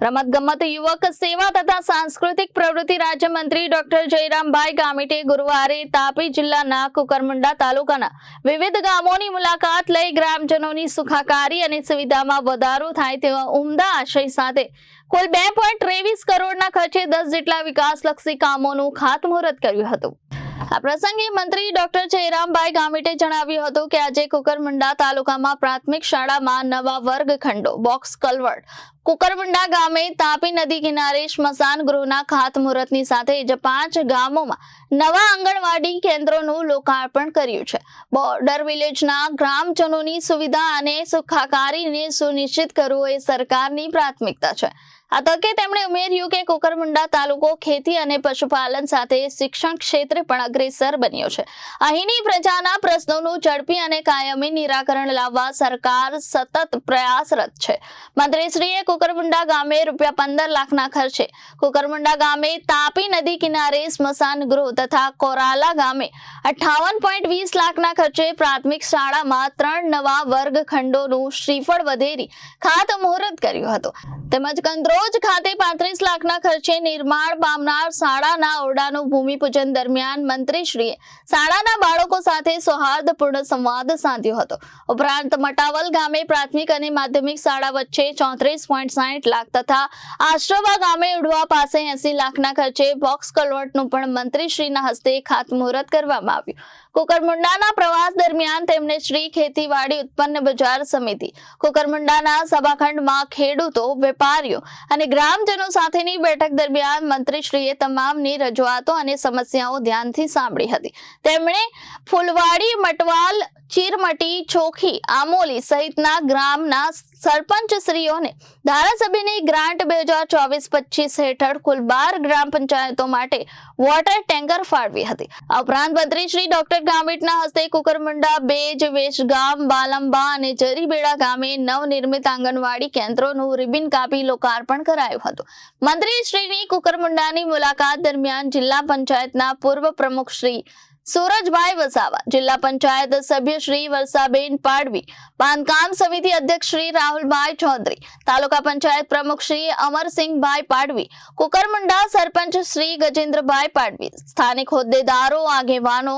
રમતગમત યુવક સેવા તથા સાંસ્કૃતિક પ્રવૃત્તિ રાજ્યમંત્રી ડોક્ટર જયરામભાઈ ગામિતે ગુરુવારે તાપી જિલ્લાના કુકરમુંડા તાલુકાના વિવિધ ગામોની મુલાકાત લઈ ગ્રામજનોની સુખાકારી અને સુવિધામાં વધારો થાય તેવા ઉમદા આશય સાથે કુલ બે પોઈન્ટ ત્રેવીસ કરોડના ખર્ચે દસ જેટલા વિકાસલક્ષી કામોનું ખાતમુહૂર્ત કર્યું હતું. આ પ્રસંગે મંત્રી ડોક્ટર જયરામભાઈ ગામિતે જણાવ્યું હતું કે આજે કુકરમુંડા તાલુકામાં પ્રાથમિક શાળામાં નવા વર્ગખંડો, બોક્સ કલવર્ટ કુકરમુંડા ગામે તાપી નદી કિનારે સ્મશાન ગૃહના ખાતમુહૂર્તની સાથે જ પાંચ ગામોમાં નવા આંગણવાડી કેન્દ્રોનું લોકાર્પણ કર્યું છે. બોર્ડર વિલેજના ગ્રામજનોની સુવિધા અને સુખાકારીને સુનિશ્ચિત કરવું એ સરકારની પ્રાથમિકતા છે. આ તકે તેમણે ઉમેર્યું કે કુકરમુંડા તાલુકો ખેતી અને પશુપાલન સાથે શિક્ષણ ક્ષેત્રે પણ અગ્રેસર બન્યો છે. અહીંની પ્રજાના પ્રશ્નોનું ઝડપી અને કાયમી નિરાકરણ લાવવા સરકાર સતત પ્રયાસરત છે. મંત્રીશ્રીએ કુકરમુંડા ગામે રૂપિયા પંદર લાખના ખર્ચે કુકરમુંડા ગામે તાપી નદી કિનારે સ્મશાન ગૃહ તથા કોરાલા ગામે અઠાવન પોઈન્ટ વીસ લાખના ખર્ચે પ્રાથમિક શાળામાં ત્રણ નવા વર્ગખંડોનું શ્રીફળ વધેરી ખાતમુહૂર્ત કર્યું હતું. તેમજ કંદરોજ ખાતે પાંત્રીસ લાખના ખર્ચે નિર્માણ પામનાર શાળાના ઓરડાનું ભૂમિપૂજન દરમિયાન મંત્રીશ્રીએ શાળાના બાળકો સાથે સૌહાર્દપૂર્ણ સંવાદ સાધ્યો હતો. ઉપરાંત મટાવલ ગામે પ્રાથમિક અને માધ્યમિક શાળા વચ્ચે ચોત્રીસ પોઈન્ટ સાહીઠ લાખ તથા આશ્રવા ગામે ઉડવા પાસે એસી લાખના ખર્ચે બોક્સ કલવર્ટનું પણ મંત્રીશ્રીના હસ્તે ખાતમુહૂર્ત કરવામાં આવ્યું. કુકરમુંડાના પ્રવાસ દરમિયાન તેમણે શ્રી ખેતીવાડી ઉત્પન્ન બજાર સમિતિ, કુકરમુંડાના સભાખંડમાં ખેડૂતો, વેપારીઓ અને ગ્રામજનો સાથેની બેઠક દરમિયાન મંત્રીશ્રીએ તમામની રજૂઆતો અને સમસ્યાઓ ધ્યાનથી સાંભળી હતી. તેમણે ફૂલવાડી, મટવાલ, ચીરમટી, ચોખી, આમોલી સહિતના ગ્રામના સરપંચશ્રીઓને ધારાસભ્યની ગ્રાન્ટ બે હજાર ચોવીસ પચીસ હેઠળ કુલ બાર ગ્રામ પંચાયતો માટે વોટર ટેન્કર ફાળવી હતી. આ ઉપરાંત મંત્રી શ્રી ડોક્ટર ગામિતના હસ્તે કુકરમુંડા બેજ, વેશગામ, બાલંબા અને જરીબેડા ગામે નવનિર્મિત આંગણવાડી કેન્દ્રોનું રિબિન કાપી લોકાર્પણ કરાયું હતું. મંત્રીશ્રીની કુકરમુંડાની મુલાકાત દરમિયાન જિલ્લા પંચાયતના પૂર્વ પ્રમુખ શ્રી સુરજભાઈ વસાવા, જિલ્લા પંચાયત સભ્ય શ્રી વર્ષાબેન પાડવી, બાંધકામ સમિતિ અધ્યક્ષ શ્રી રાહુલભાઈ ચૌધરી, તાલુકા પંચાયત પ્રમુખ શ્રી અમરસિંહભાઈ પાડવી, કુકરમુંડા સરપંચ શ્રી ગજેન્દ્રભાઈ પાડવી, સ્થાનિક હોદ્દેદારો, આગેવાનો,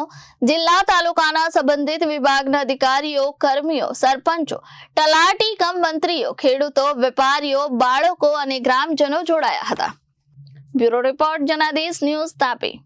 જિલ્લા તાલુકાના સંબંધિત વિભાગના અધિકારીઓ, કર્મીઓ, સરપંચો, તલાટી કમ મંત્રીઓ, ખેડૂતો, વેપારીઓ, બાળકો અને ગ્રામજનો જોડાયા હતા. Bureau report Janadesh news Tapi.